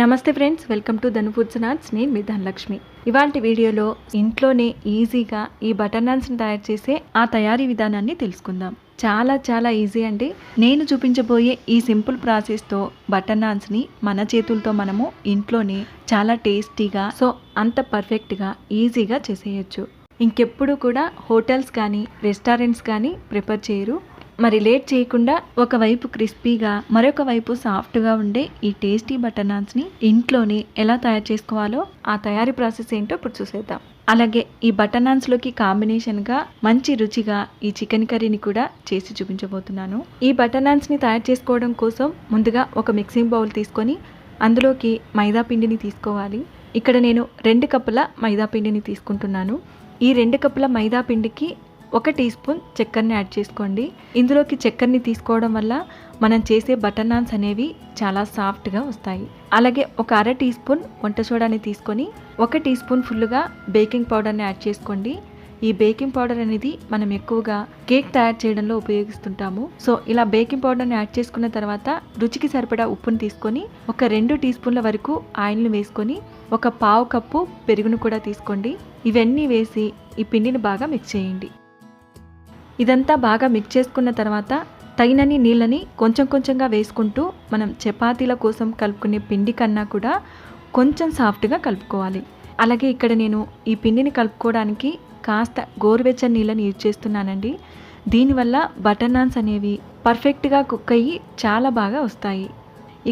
నమస్తే friends welcome to Dhanu foods NATS నేను మీ ధనలక్ష్మి. ఇవాంటి వీడియోలో ఇంట్లోనే ఈజీగా ఈ బటర్ నాన్స్ని తయారు చేసే ఆ తయారీ విధానాన్ని తెలుసుకుందాం. చాలా చాలా ఈజీ అండి. నేను చూపించబోయే ఈ సింపుల్ ప్రాసెస్తో బటర్ నాన్స్ని మన చేతులతో మనము ఇంట్లోనే చాలా టేస్టీగా సో అంత పర్ఫెక్ట్గా ఈజీగా చేసేయచ్చు. ఇంకెప్పుడు కూడా హోటల్స్ కానీ రెస్టారెంట్స్ కానీ ప్రిపేర్ చేయరు. మరి లేట్ చేయకుండా ఒకవైపు క్రిస్పీగా మరొక వైపు సాఫ్ట్గా ఉండే ఈ టేస్టీ బటర్ నాన్స్ని ఇంట్లోనే ఎలా తయారు చేసుకోవాలో ఆ తయారీ ప్రాసెస్ ఏంటో ఇప్పుడు చూసేద్దాం. అలాగే ఈ బటర్ నాన్స్లోకి కాంబినేషన్గా మంచి రుచిగా ఈ చికెన్ కర్రీని కూడా చేసి చూపించబోతున్నాను. ఈ బటర్ నాన్స్ని తయారు చేసుకోవడం కోసం ముందుగా ఒక మిక్సింగ్ బౌల్ తీసుకొని అందులోకి మైదా పిండిని తీసుకోవాలి. ఇక్కడ నేను రెండు కప్పుల మైదా పిండిని తీసుకుంటున్నాను. ఈ రెండు కప్పుల మైదా పిండికి ఒక టీ స్పూన్ చక్కెరని యాడ్ చేసుకోండి. ఇందులోకి చక్కెరని తీసుకోవడం వల్ల మనం చేసే బటర్ నాన్స్ అనేవి చాలా సాఫ్ట్గా వస్తాయి. అలాగే ఒక అర టీ స్పూన్ వంట సోడాని తీసుకొని ఒక టీ స్పూన్ ఫుల్గా బేకింగ్ పౌడర్ని యాడ్ చేసుకోండి. ఈ బేకింగ్ పౌడర్ అనేది మనం ఎక్కువగా కేక్ తయారు చేయడంలో ఉపయోగిస్తుంటాము. సో ఇలా బేకింగ్ పౌడర్ని యాడ్ చేసుకున్న తర్వాత రుచికి సరిపడా ఉప్పును తీసుకొని ఒక రెండు టీ స్పూన్ల వరకు ఆయిల్ని వేసుకొని ఒక పావు కప్పు పెరుగును కూడా తీసుకోండి. ఇవన్నీ వేసి ఈ పిండిని బాగా మిక్స్ చేయండి. ఇదంతా బాగా మిక్స్ చేసుకున్న తర్వాత తగినన్ని నీళ్ళని కొంచెం కొంచెంగా వేసుకుంటూ మనం చపాతీల కోసం కలుపుకునే పిండి కన్నా కూడా కొంచెం సాఫ్ట్గా కలుపుకోవాలి. అలాగే ఇక్కడ నేను ఈ పిండిని కలుపుకోవడానికి కాస్త గోరువెచ్చని నీళ్ళని యూజ్ చేస్తున్నానండి. దీనివల్ల బటర్ నాన్స్ అనేవి పర్ఫెక్ట్గా కుక్ అయ్యి చాలా బాగా వస్తాయి.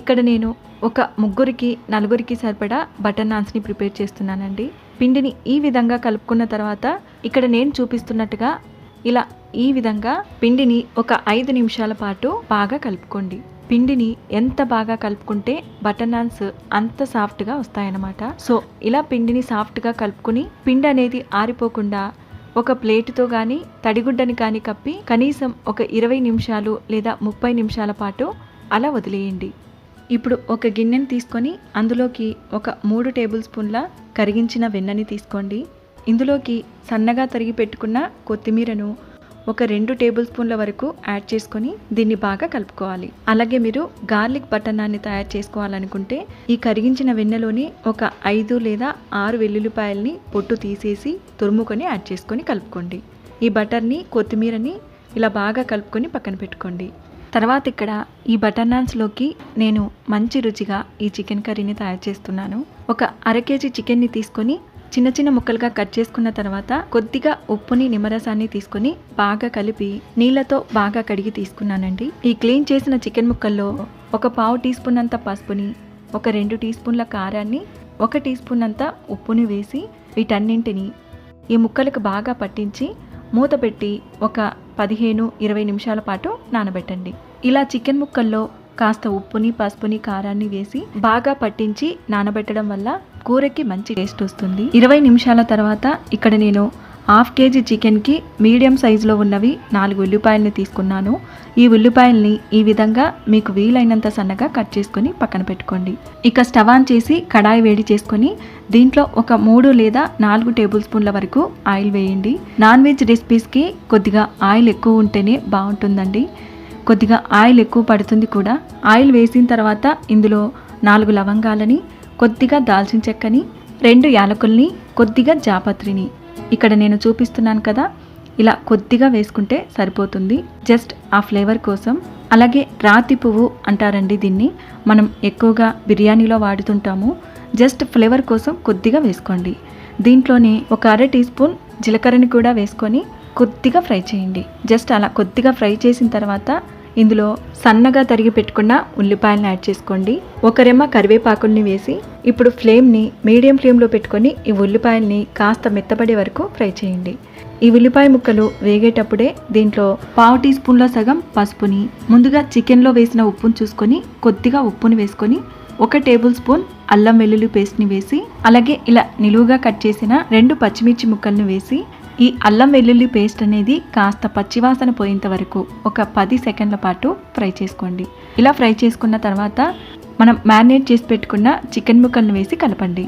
ఇక్కడ నేను ఒక ముగ్గురికి నలుగురికి సరిపడా బటర్ నాన్స్ని ప్రిపేర్ చేస్తున్నానండి. పిండిని ఈ విధంగా కలుపుకున్న తర్వాత ఇక్కడ నేను చూపిస్తున్నట్టుగా ఇలా ఈ విధంగా పిండిని ఒక ఐదు నిమిషాల పాటు బాగా కలుపుకోండి. పిండిని ఎంత బాగా కలుపుకుంటే బటర్ నాన్స్ అంత సాఫ్ట్గా వస్తాయన్నమాట. సో ఇలా పిండిని సాఫ్ట్గా కలుపుకుని పిండి అనేది ఆరిపోకుండా ఒక ప్లేటుతో కానీ తడిగుడ్డని కానీ కప్పి కనీసం ఒక ఇరవై నిమిషాలు లేదా ముప్పై నిమిషాల పాటు అలా వదిలేయండి. ఇప్పుడు ఒక గిన్నెని తీసుకొని అందులోకి ఒక మూడు టేబుల్ స్పూన్ల కరిగించిన వెన్నని తీసుకోండి. ఇందులోకి సన్నగా తరిగి పెట్టుకున్న కొత్తిమీరను ఒక రెండు టేబుల్ స్పూన్ల వరకు యాడ్ చేసుకొని దీన్ని బాగా కలుపుకోవాలి. అలాగే మీరు గార్లిక్ బటన్నాన్ని తయారు చేసుకోవాలనుకుంటే ఈ కరిగించిన వెన్నెలోని ఒక ఐదు లేదా ఆరు వెల్లుల్లిపాయల్ని పొట్టు తీసేసి తురుముకొని యాడ్ చేసుకొని కలుపుకోండి. ఈ బటర్ని కొత్తిమీరని ఇలా బాగా కలుపుకొని పక్కన పెట్టుకోండి. తర్వాత ఇక్కడ ఈ బటర్ నాన్స్లోకి నేను మంచి రుచిగా ఈ చికెన్ కర్రీని తయారు చేస్తున్నాను. ఒక అర కేజీ చికెన్ని తీసుకొని చిన్న చిన్న ముక్కలుగా కట్ చేసుకున్న తర్వాత కొద్దిగా ఉప్పుని నిమ్మరసాన్ని తీసుకొని బాగా కలిపి నీళ్ళతో బాగా కడిగి తీసుకున్నానండి. ఈ క్లీన్ చేసిన చికెన్ ముక్కల్లో ఒక పావు టీ స్పూన్ అంత పసుపుని ఒక రెండు టీ స్పూన్ల కారాన్ని ఒక టీ స్పూన్ అంత ఉప్పుని వేసి వీటన్నింటిని ఈ ముక్కలకు బాగా పట్టించి మూత పెట్టి ఒక పదిహేను ఇరవై నిమిషాల పాటు నానబెట్టండి. ఇలా చికెన్ ముక్కల్లో కాస్త ఉప్పుని పసుపుని కారాన్ని వేసి బాగా పట్టించి నానబెట్టడం వల్ల కూరకి మంచి టేస్ట్ వస్తుంది. ఇరవై నిమిషాల తర్వాత ఇక్కడ నేను హాఫ్ కేజీ చికెన్కి మీడియం సైజులో ఉన్నవి నాలుగు ఉల్లిపాయలని తీసుకున్నాను. ఈ ఉల్లిపాయల్ని ఈ విధంగా మీకు వీలైనంత సన్నగా కట్ చేసుకొని పక్కన పెట్టుకోండి. ఇక స్టవ్ ఆన్ చేసి కడాయి వేడి చేసుకొని దీంట్లో ఒక మూడు లేదా నాలుగు టేబుల్ స్పూన్ల వరకు ఆయిల్ వేయండి. నాన్ వెజ్ రెసిపీస్కి కొద్దిగా ఆయిల్ ఎక్కువ ఉంటేనే బాగుంటుందండి. కొద్దిగా ఆయిల్ ఎక్కువ పడుతుంది కూడా. ఆయిల్ వేసిన తర్వాత ఇందులో నాలుగు లవంగాలని కొద్దిగా దాల్చిన చెక్కని రెండు యాలకుల్ని కొద్దిగా జాపత్రిని. ఇక్కడ నేను చూపిస్తున్నాను కదా ఇలా కొద్దిగా వేసుకుంటే సరిపోతుంది. జస్ట్ ఆ ఫ్లేవర్ కోసం. అలాగే రాతి పువ్వు అంటారండి దీన్ని. మనం ఎక్కువగా బిర్యానీలో వాడుతుంటాము. జస్ట్ ఫ్లేవర్ కోసం కొద్దిగా వేసుకోండి. దీంట్లోనే ఒక అర టీ స్పూన్ జీలకర్రని కూడా వేసుకొని కొద్దిగా ఫ్రై చేయండి. జస్ట్ అలా కొద్దిగా ఫ్రై చేసిన తర్వాత ఇందులో సన్నగా తరిగి పెట్టుకున్న ఉల్లిపాయలను యాడ్ చేసుకోండి. ఒక రెమ్మ కరివేపాకుల్ని వేసి ఇప్పుడు ఫ్లేమ్ని మీడియం ఫ్లేమ్లో పెట్టుకొని ఈ ఉల్లిపాయల్ని కాస్త మెత్తపడే వరకు ఫ్రై చేయండి. ఈ ఉల్లిపాయ ముక్కలు వేగేటప్పుడే దీంట్లో పావు టీ స్పూన్లో సగం పసుపుని ముందుగా చికెన్లో వేసిన ఉప్పును చూసుకొని కొద్దిగా ఉప్పుని వేసుకొని ఒక టేబుల్ స్పూన్ అల్లం వెల్లుల్లి పేస్ట్ని వేసి అలాగే ఇలా నిలువుగా కట్ చేసిన రెండు పచ్చిమిర్చి ముక్కలను వేసి ఈ అల్లం వెల్లుల్లి పేస్ట్ అనేది కాస్త పచ్చివాసన పోయేంత వరకు ఒక పది సెకండ్ల పాటు ఫ్రై చేసుకోండి. ఇలా ఫ్రై చేసుకున్న తర్వాత మనం మ్యారినేట్ చేసి పెట్టుకున్న చికెన్ ముక్కలను వేసి కలపండి.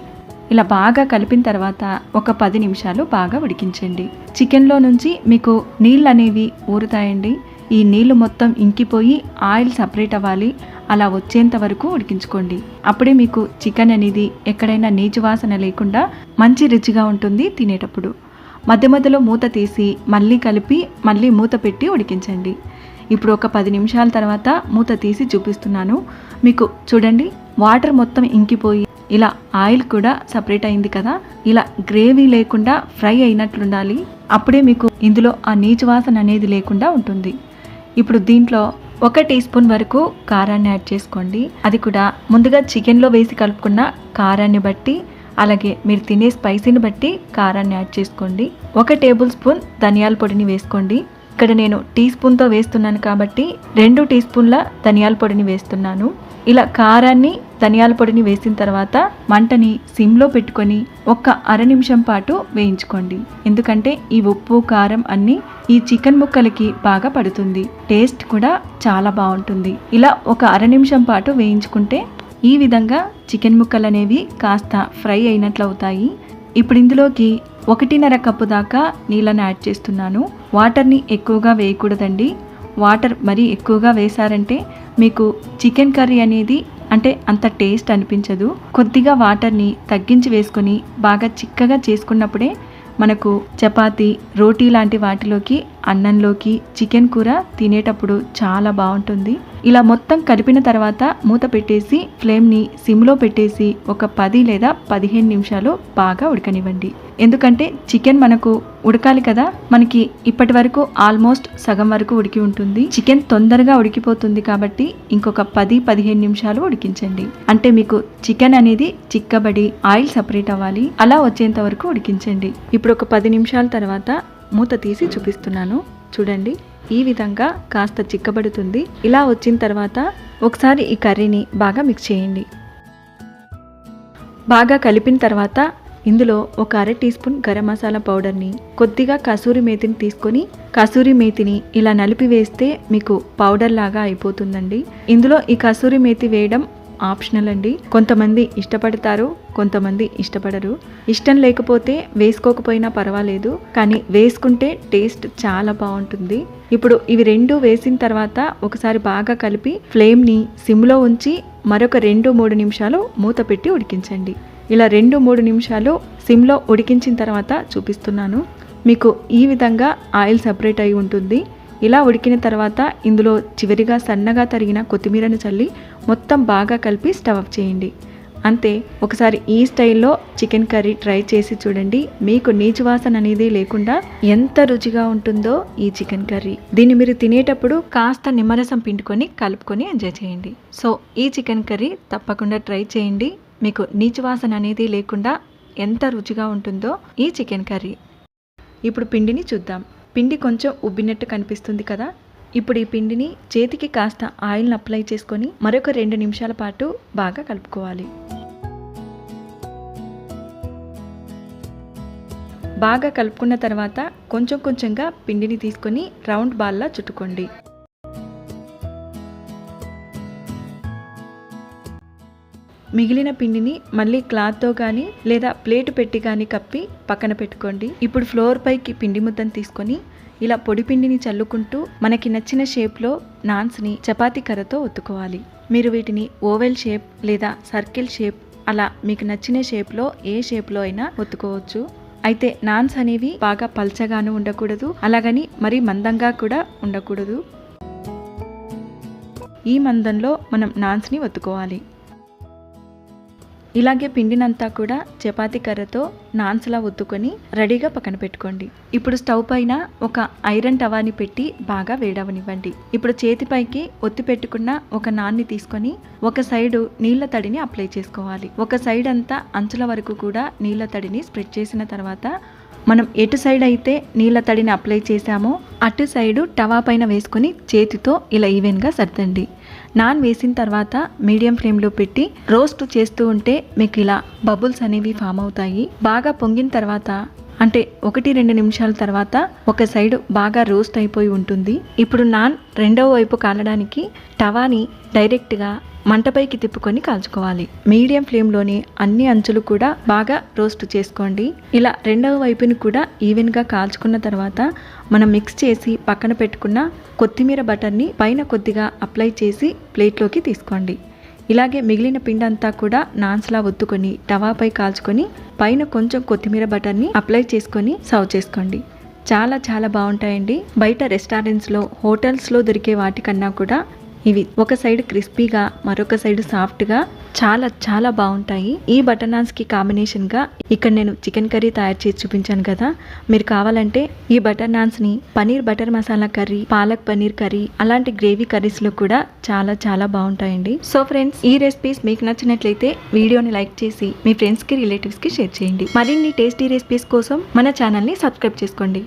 ఇలా బాగా కలిపిన తర్వాత ఒక పది నిమిషాలు బాగా ఉడికించండి. చికెన్లో నుంచి మీకు నీళ్ళు అనేవి ఊరుతాయండి. ఈ నీళ్ళు మొత్తం ఇంకిపోయి ఆయిల్ సపరేట్ అవ్వాలి. అలా వచ్చేంత వరకు ఉడికించుకోండి. అప్పుడే మీకు చికెన్ అనేది ఎక్కడైనా నీచు వాసన లేకుండా మంచి రుచిగా ఉంటుంది తినేటప్పుడు. మధ్య మధ్యలో మూత తీసి మళ్ళీ కలిపి మళ్ళీ మూత పెట్టి ఉడికించండి. ఇప్పుడు ఒక పది నిమిషాల తర్వాత మూత తీసి చూపిస్తున్నాను. మీకు చూడండి వాటర్ మొత్తం ఇంకిపోయి ఇలా ఆయిల్ కూడా సపరేట్ అయింది కదా? ఇలా గ్రేవీ లేకుండా ఫ్రై అయినట్లుండాలి. అప్పుడే మీకు ఇందులో ఆ నీచు వాసన అనేది లేకుండా ఉంటుంది. ఇప్పుడు దీంట్లో ఒక టీ స్పూన్ వరకు కారాన్ని యాడ్ చేసుకోండి. అది కూడా ముందుగా చికెన్లో వేసి కలుపుకున్న కారాన్ని బట్టి అలాగే మీరు తినే స్పైసీని బట్టి కారాన్ని యాడ్ చేసుకోండి. ఒక టేబుల్ స్పూన్ ధనియాల పొడిని వేసుకోండి. ఇక్కడ నేను టీ స్పూన్తో వేస్తున్నాను కాబట్టి రెండు టీ స్పూన్ల ధనియాల పొడిని వేస్తున్నాను. ఇలా కారాన్ని ధనియాల పొడిని వేసిన తర్వాత మంటని సిమ్లో పెట్టుకొని ఒక్క అర నిమిషం పాటు వేయించుకోండి. ఎందుకంటే ఈ ఉప్పు కారం అన్నీ ఈ చికెన్ ముక్కలకి బాగా పడుతుంది. టేస్ట్ కూడా చాలా బాగుంటుంది. ఇలా ఒక అర నిమిషం పాటు వేయించుకుంటే ఈ విధంగా చికెన్ ముక్కలు అనేవి కాస్త ఫ్రై అయినట్లు అవుతాయి ఇప్పుడు ఇందులోకి ఒకటిన్నర కప్పు దాకా నీళ్ళని యాడ్ చేస్తున్నాను. వాటర్ని ఎక్కువగా వేయకూడదండి. వాటర్ మరీ ఎక్కువగా వేశారంటే మీకు చికెన్ కర్రీ అనేది అంటే అంత టేస్ట్ అనిపించదు. కొద్దిగా వాటర్ని తగ్గించి వేసుకొని బాగా చిక్కగా చేసుకున్నప్పుడే మనకు చపాతీ రోటీ లాంటి వాటిలోకి అన్నంలోకి చికెన్ కూర తినేటప్పుడు చాలా బాగుంటుంది. ఇలా మొత్తం కలిపిన తర్వాత మూత పెట్టేసి ఫ్లేమ్ని సిమ్లో పెట్టేసి ఒక పది లేదా పదిహేను నిమిషాలు బాగా ఉడకనివ్వండి. ఎందుకంటే చికెన్ మనకు ఉడకాలి కదా. మనకి ఇప్పటి వరకు ఆల్మోస్ట్ సగం వరకు ఉడికి ఉంటుంది. చికెన్ తొందరగా ఉడికిపోతుంది కాబట్టి ఇంకొక పది పదిహేను నిమిషాలు ఉడికించండి. అంటే మీకు చికెన్ అనేది చిక్కబడి ఆయిల్ సపరేట్ అవ్వాలి. అలా వచ్చేంత వరకు ఉడికించండి. ఇప్పుడు ఒక పది నిమిషాల తర్వాత మూత తీసి చూపిస్తున్నాను. చూడండి. ఈ విధంగా కాస్త చిక్కబడుతుంది. ఇలా వచ్చిన తర్వాత ఒకసారి ఈ కర్రీని బాగా మిక్స్ చేయండి. బాగా కలిపిన తర్వాత ఇందులో ఒక అర టీ స్పూన్ గరం మసాలా పౌడర్ని కొద్దిగా కసూరి మేతిని తీసుకొని కసూరి మేతిని ఇలా నలిపి వేస్తే మీకు పౌడర్ లాగా అయిపోతుందండి. ఇందులో ఈ కసూరి మేతి వేయడం ఆప్షనల్ అండి. కొంతమంది ఇష్టపడతారు కొంతమంది ఇష్టపడరు. ఇష్టం లేకపోతే వేసుకోకపోయినా పర్వాలేదు కానీ వేసుకుంటే టేస్ట్ చాలా బాగుంటుంది. ఇప్పుడు ఇవి రెండు వేసిన తర్వాత ఒకసారి బాగా కలిపి ఫ్లేమ్ని సిమ్లో ఉంచి మరొక రెండు మూడు నిమిషాలు మూత పెట్టి ఉడికించండి. ఇలా రెండు మూడు నిమిషాలు సిమ్లో ఉడికించిన తర్వాత చూపిస్తున్నాను. మీకు ఈ విధంగా ఆయిల్ సపరేట్ అయి ఉంటుంది. ఇలా ఉడికిన తర్వాత ఇందులో చివరిగా సన్నగా తరిగిన కొత్తిమీరను చల్లి మొత్తం బాగా కలిపి స్టవ్ ఆఫ్ చేయండి. అంతే ఒకసారి ఈ స్టైల్లో చికెన్ కర్రీ ట్రై చేసి చూడండి. మీకు నీచు వాసన అనేది లేకుండా ఎంత రుచిగా ఉంటుందో ఈ చికెన్ కర్రీ. దీన్ని మీరు తినేటప్పుడు కాస్త నిమ్మరసం పిండుకొని కలుపుకొని ఎంజాయ్ చేయండి. సో ఈ చికెన్ కర్రీ తప్పకుండా ట్రై చేయండి. మీకు నీచు వాసన అనేది లేకుండా ఎంత రుచిగా ఉంటుందో ఈ చికెన్ కర్రీ. ఇప్పుడు పిండిని చూద్దాం. పిండి కొంచెం ఉబ్బినట్టు కనిపిస్తుంది కదా? ఇప్పుడు ఈ పిండిని చేతికి కాస్త ఆయిల్ని అప్లై చేసుకొని మరొక రెండు నిమిషాల పాటు బాగా కలుపుకోవాలి. బాగా కలుపుకున్న తర్వాత కొంచెం కొంచెంగా పిండిని తీసుకొని రౌండ్ బాల్లా చుట్టుకోండి. మిగిలిన పిండిని మళ్ళీ క్లాత్తో కానీ లేదా ప్లేట్ పెట్టి కానీ కప్పి పక్కన పెట్టుకోండి. ఇప్పుడు ఫ్లోర్ పైకి పిండి ముద్దను తీసుకొని ఇలా పొడి పిండిని చల్లుకుంటూ మనకి నచ్చిన షేప్లో నాన్స్ని చపాతీ కర్రతో ఒత్తుకోవాలి. మీరు వీటిని ఓవెల్ షేప్ లేదా సర్కిల్ షేప్ అలా మీకు నచ్చిన షేప్లో ఏ షేప్లో అయినా ఒత్తుకోవచ్చు. అయితే నాన్స్ అనేవి బాగా పల్చగాను ఉండకూడదు. అలాగని మరీ మందంగా కూడా ఉండకూడదు. ఈ మందంలో మనం నాన్స్ని ఒత్తుకోవాలి. ఇలాగే పిండినంతా కూడా చపాతీ కర్రతో నాన్స్లా ఒత్తుకొని రెడీగా పక్కన పెట్టుకోండి. ఇప్పుడు స్టవ్ పైన ఒక ఐరన్ టవాని పెట్టి బాగా వేడవనివ్వండి. ఇప్పుడు చేతిపైకి ఒత్తి పెట్టుకున్న ఒక నాన్ని తీసుకొని ఒక సైడు నీళ్ళ తడిని అప్లై చేసుకోవాలి. ఒక సైడ్ అంతా అంచుల వరకు కూడా నీళ్ళ తడిని స్ప్రెడ్ చేసిన తర్వాత మనం ఎటు సైడ్ అయితే నీళ్ళ తడిని అప్లై చేసామో అటు సైడు టవా పైన వేసుకొని చేతితో ఇలా ఈవెన్గా సర్దండి. నాన్ వేసిన తర్వాత మీడియం ఫ్లేమ్లో పెట్టి రోస్ట్ చేస్తూ ఉంటే మీకు ఇలా బబుల్స్ అనేవి ఫామ్ అవుతాయి. బాగా పొంగిన తర్వాత అంటే ఒకటి రెండు నిమిషాల తర్వాత ఒక సైడ్ బాగా రోస్ట్ అయిపోయి ఉంటుంది. ఇప్పుడు నాన్ రెండవ వైపు కాలడానికి టవాని డైరెక్ట్గా మంటపైకి తిప్పుకొని కాల్చుకోవాలి. మీడియం ఫ్లేమ్లోనే అన్ని అంచులు కూడా బాగా రోస్ట్ చేసుకోండి. ఇలా రెండవ వైపుని కూడా ఈవెన్గా కాల్చుకున్న తర్వాత మనం మిక్స్ చేసి పక్కన పెట్టుకున్న కొత్తిమీర బటర్ని పైన కొద్దిగా అప్లై చేసి ప్లేట్లోకి తీసుకోండి. ఇలాగే మిగిలిన పిండి అంతా కూడా నాన్స్లా ఒత్తుకొని టవాపై కాల్చుకొని పైన కొంచెం కొత్తిమీర బటర్ని అప్లై చేసుకొని సర్వ్ చేసుకోండి. చాలా చాలా బాగుంటాయండి. బయట రెస్టారెంట్స్లో హోటల్స్లో దొరికే వాటికన్నా కూడా ఇవి ఒక సైడ్ క్రిస్పీగా మరొక సైడ్ సాఫ్ట్గా చాలా చాలా బాగుంటాయి. ఈ బటర్ నాన్స్కి కాంబినేషన్గా ఇక్కడ నేను చికెన్ కర్రీ తయారు చేసి చూపించాను కదా. మీరు కావాలంటే ఈ butter నాన్స్ని paneer butter masala curry palak paneer curry అలాంటి గ్రేవీ కర్రీస్లో కూడా చాలా చాలా బాగుంటాయండి. సో ఫ్రెండ్స్ ఈ రెసిపీస్ మీకు నచ్చినట్లయితే వీడియోని లైక్ చేసి మీ ఫ్రెండ్స్కి రిలేటివ్స్కి షేర్ చేయండి. మరిన్ని టేస్టీ రెసిపీస్ కోసం మన ఛానల్ని సబ్స్క్రైబ్ చేసుకోండి.